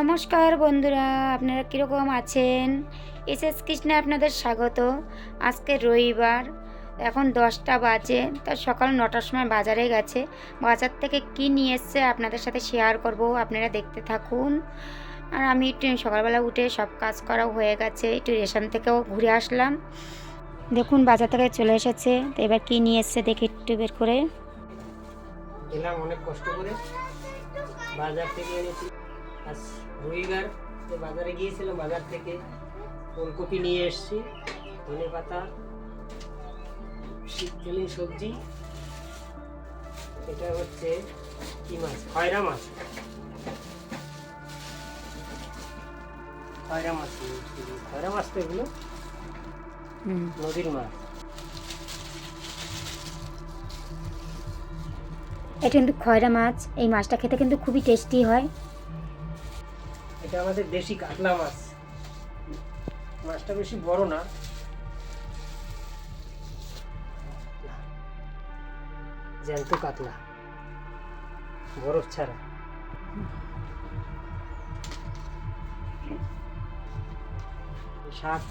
নমস্কার বন্ধুরা, আপনারা কীরকম আছেন? এস এস কৃষ্ণে আপনাদের স্বাগত। আজকে রবিবার, এখন দশটা বাজে, তা সকাল নটার সময় বাজারে গেছে। বাজার থেকে কী নিয়ে এসছে আপনাদের সাথে শেয়ার করব, আপনারা দেখতে থাকুন। আর আমি একটু সকালবেলা উঠে সব কাজ করাও হয়ে গেছে, একটু রেশন থেকেও ঘুরে আসলাম। দেখুন, বাজার থেকে চলে এসেছে, তো এবার কী নিয়ে এসছে দেখি একটু বের করে। এলাম অনেক কষ্ট করে। বাজার থেকে এনেছি। আজ রবিবার তো বাজারে গিয়েছিলাম বাজার থেকে ফুলকপি নিয়ে এসেছি ধনে পাতা শীতকালীন সবজি এটা হচ্ছে কি মাছ? খয়রা মাছ। খয়রা মাছ খয়রা মাছ তো এগুলো নদীর মাছ। এটা কিন্তু খয়রা মাছ। এই মাছটা খেতে কিন্তু খুবই টেস্টি হয়। এটা আমাদের দেশি কাতলা মাছ। মাছটা বেশি বড় না। জ্যান্ত কাতলা। বরফ ছাড়া। শাক।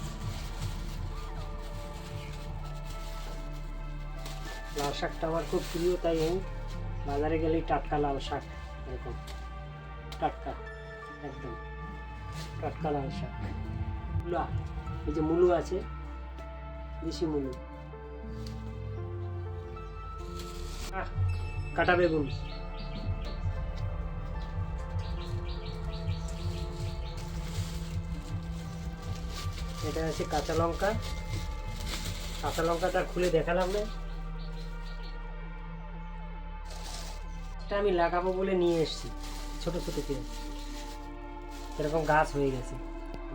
লাল শাকটা আমার খুব প্রিয়, তাই আমি বাজারে গেলেই টাটকা লাল শাক এরকম। টাটকা, একদম। টাটকা লাল শাক। মূলা, এই যে মুলু আছে, দেশি মুলু। কাটা বেগুন। এটা আছে কাঁচা লঙ্কা। কাঁচা লঙ্কাটা খুলে দেখালাম না। এটা আমি লাগাবো বলে নিয়ে এসেছি, ছোট ছোট করে। এরকম গাছ হয়ে গেছে।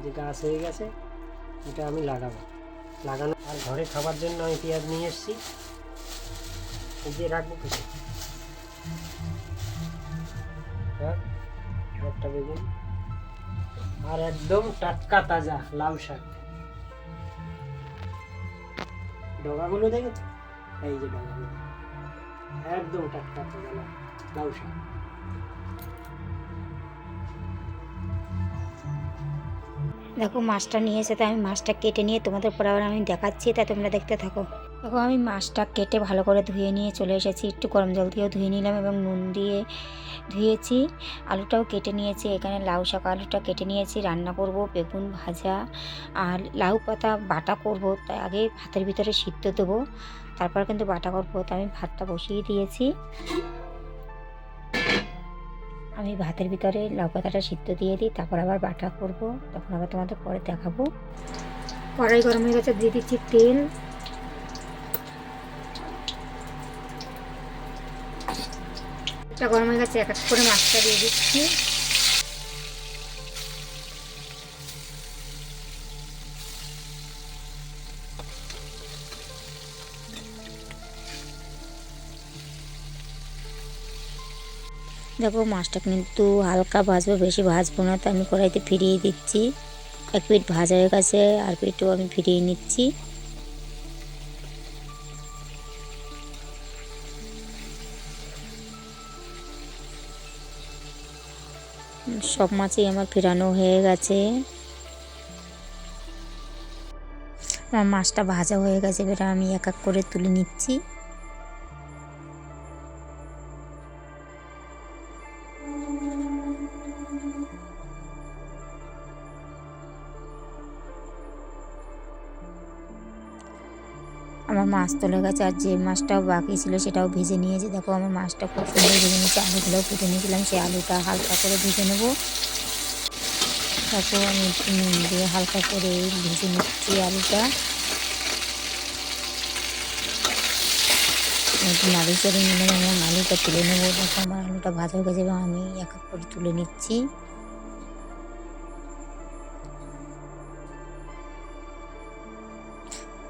যে গাছ হয়ে গেছে, এটা আমি লাগাবো। লাগানো আর ঘরে খাবার জন্য আমি পেঁয়াজ নিয়ে এসেছি। যে রাখব কিছু। হ্যাঁ একটা বেগুন। আর একদম টাটকা তাজা লাউ শাক। ডগাগুলো দেখেছ? এই যে ডগাগুলো। একদম টাটকা তাজা লাউ শাক। দেখো, মাছটা নিয়ে এসে তো আমি মাছটা কেটে নিয়ে তোমাদের পরে আবার আমি দেখাচ্ছি, তা তোমরা দেখতে থাকো। দেখো, আমি মাছটা কেটে ভালো করে ধুয়ে নিয়ে চলে এসেছি। একটু গরম জল দিয়েও ধুয়ে নিলাম এবং নুন দিয়ে ধুয়েছি। আলুটাও কেটে নিয়েছি, এখানে লাউ শাক আলুটা কেটে নিয়েছি। রান্না করব বেগুন ভাজা আর লাউ পাতা বাটা করব তাই আগে ভাতের ভিতরে সিদ্ধ দেবো, তারপর কিন্তু বাটা করব। তো আমি ভাতটা বসিয়ে দিয়েছি। আমি ভাতের ভিতরে লাউ পাতাটা সিদ্ধ দিয়ে দিই, তারপর আবার বাটা করব। তখন আবার তোমাদের পরে দেখাবো। কড়াই গরম হয়ে গেছে, দিয়ে দিচ্ছি তেল। গরম হয়ে গেছে, এক এক করে মাছটা দিয়ে দিচ্ছি। দেখো, মাছটা কিন্তু হালকা ভাজবো, বেশি ভাজবো না, তো আমি কড়াইতে ফিরিয়ে দিচ্ছি। এক পিঠ ভাজা হয়ে গেছে, আর পিঠও আমি ফিরিয়ে নিচ্ছি। সব মাছই আমার ফেরানো হয়ে গেছে। আমার মাছটা ভাজা হয়ে গেছে, এবার আমি এক এক করে তুলে নিচ্ছি। আমার মাছ তোলা গেছে আর যে মাছটাও বাকি ছিল সেটাও ভেজে নিয়েছি। দেখো আমার মাছটা খুব সুন্দর ভেজে নিয়েছি। আলুগুলোও কেটে নিয়েছিলাম, সেই আলুটা হালকা করে ভেজে নেব। তারপর আমি নুন দিয়ে হালকা করে ভেজে নিচ্ছি আলুটা। একটু নাড়ি চড়ে নিলাম আলুটা তুলে নেব। দেখো আমার আলুটা ভাজা হয়ে গেছে এবং আমি এক এক করে তুলে নিচ্ছি।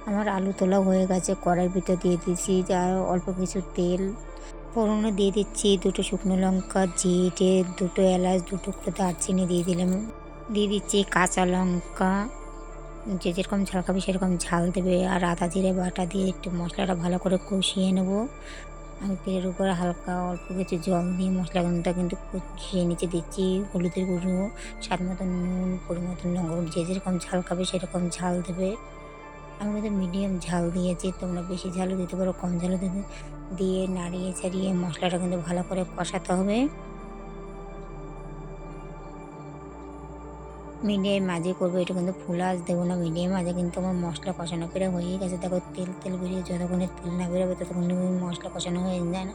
আমার আলু তোলা হয়ে গেছে, কড়াইয়ের ভিতর দিয়ে দিচ্ছি আর অল্প কিছু তেল। ফোড়নে দিয়ে দিচ্ছি দুটো শুকনো লঙ্কা, জিরে, দুটো এলাচ, দুটো করে দারচিনি দিয়ে দিলাম। দিয়ে দিচ্ছি কাঁচা লঙ্কা। যে যেরকম ঝাল খাবে সেরকম ঝাল দেবে। আর আদা, জিরে বাটা দিয়ে একটু মশলাটা ভালো করে কষিয়ে নেব। আমি তেলের উপরে হালকা অল্প কিছু জল দিয়ে মশলাগুলোটা কিন্তু কষিয়ে নিচে দিচ্ছি। হলুদের গুঁড়ো, স্বাদ মতন নুন পরিমতন লঙ্কা যে যেরকম ঝাল খাবে সেরকম ঝাল দেবে। আমি কিন্তু মিডিয়াম ঝাল দিয়েছি, তোমরা বেশি ঝালও দিতে পারো, কম ঝালও দিতে দিয়ে নাড়িয়ে চাড়িয়ে মশলাটা কিন্তু ভালো করে কষাতে হবে। মিডিয়াম মাঝে করব, এটা কিন্তু ফুল আঁচ দেবো না। মিডিয়াম মাঝে কিন্তু আমার মশলা কষানো পেরে হয়ে গেছে। দেখো তেল তেল বেরিয়ে যতক্ষণে তেল না বেরোবে, ততক্ষণ মশলা কষানো হয়ে যায় না।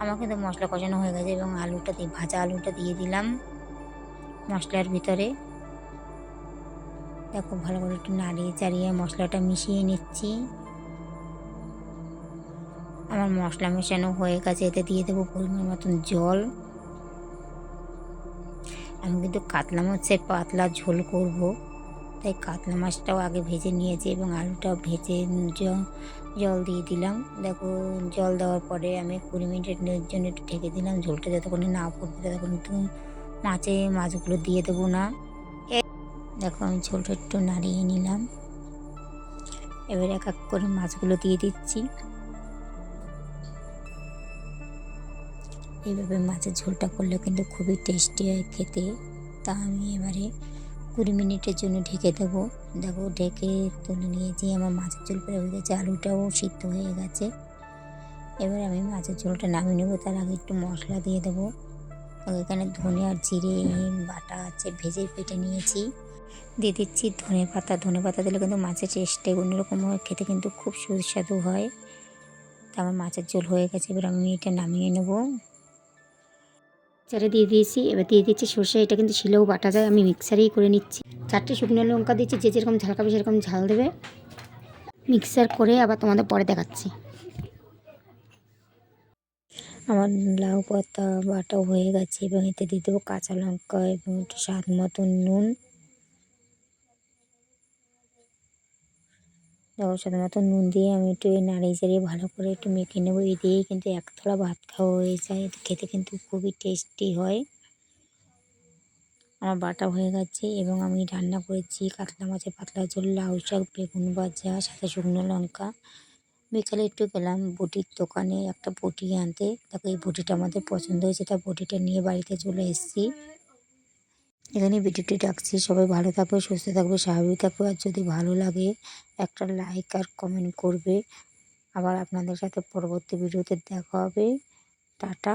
আমার কিন্তু মশলা কষানো হয়ে গেছে এবং আলুটা দিয়ে, ভাজা আলুটা দিয়ে দিলাম মশলার ভিতরে। দেখো, ভালো করে একটু নাড়িয়ে চাড়িয়ে মশলাটা মিশিয়ে নিচ্ছি। আমার মশলা মেশানো হয়ে গেছে, এতে দিয়ে দেবো পরিমাণ মতন জল। আমি কিন্তু কাতলা মাছের পাতলা ঝোল করব, তাই কাতলা মাছটাও আগে ভেজে নিয়েছি এবং আলুটাও ভেজে জল দিয়ে দিলাম। দেখো, জল দেওয়ার পরে আমি কুড়ি মিনিটের জন্য একটু ঢেকে দিলাম। ঝোলটা যতক্ষণ না ফুটবে ততক্ষণ মাছে মাছগুলো দিয়ে দেবো না। দেখো, আমি ঝোলটা একটু নাড়িয়ে নিলাম। এবার এক এক করে মাছগুলো দিয়ে দিচ্ছি। এইভাবে মাছের ঝোলটা করলে কিন্তু খুবই টেস্টি হয় খেতে। তা আমি এবারে কুড়ি মিনিটের জন্য ঢেকে দেবো। দেখো, ঢেকে তুলে নিয়েছি। আমার মাছের ঝোল প্রায় হয়ে গেছে। আলুটাও সিদ্ধ হয়ে গেছে। এবার আমি মাছের ঝোলটা নামিয়ে নেব। তার আগে একটু মশলা দিয়ে দেবো। এখানে ধনে আর জিরে, বাটা আছে, ভেজে পেটে নিয়েছি। দিয়ে দিচ্ছি ধনে পাতা। ধনে পাতা দিলে কিন্তু মাছের টেস্টে অন্যরকম হয়, খেতে কিন্তু খুব সুস্বাদু হয়। তা আমার মাছের ঝোল হয়ে গেছে, এবার আমি এটা নামিয়ে নেব। চারে দিয়ে দিয়েছি, এবার দিয়ে দিচ্ছি সর্ষে, এটা কিন্তু শিলেও বাটা যায়, আমি মিক্সারেই করে নিচ্ছি। চারটে শুকনো লঙ্কা দিচ্ছি, যে যেরকম ঝাল খাবে সেরকম ঝাল দেবে। মিক্সার করে আবার তোমাদের পরে দেখাচ্ছি। আমার লাউ পাতা বাটা হয়ে গেছে এবং এতে দিয়ে দেবো কাঁচা লঙ্কা এবং একটু স্বাদ মতন নুন। মতো নুন দিয়ে আমি একটু নাড়িয়ে চাড়িয়ে ভালো করে একটু মেখে নেব। এই দিয়েই কিন্তু এক থালা ভাত খাওয়া হয়ে যায়। খেতে কিন্তু খুবই টেস্টি হয়। আমার বাটা হয়ে গেছে এবং আমি রান্না করেছি কাতলা মাছের পাতলা ঝোল, লাউ শাক, বেগুন ভাজা সাথে শুকনো লঙ্কা। বিকালে একটু গেলাম বটির দোকানে একটা বটি আনতে। দেখো এই বটিটা আমাদের পছন্দ হয়েছে। তা বটিটা নিয়ে বাড়িতে চলে এসেছি। এখানে ভিডিওটি রাখছি। সবাই ভালো থাকবে সুস্থ থাকবে স্বাভাবিক থাকবে আর যদি ভালো লাগে, একটা লাইক আর কমেন্ট করবে। আবার আপনাদের সাথে পরবর্তী ভিডিওতে দেখা হবে। টাটা।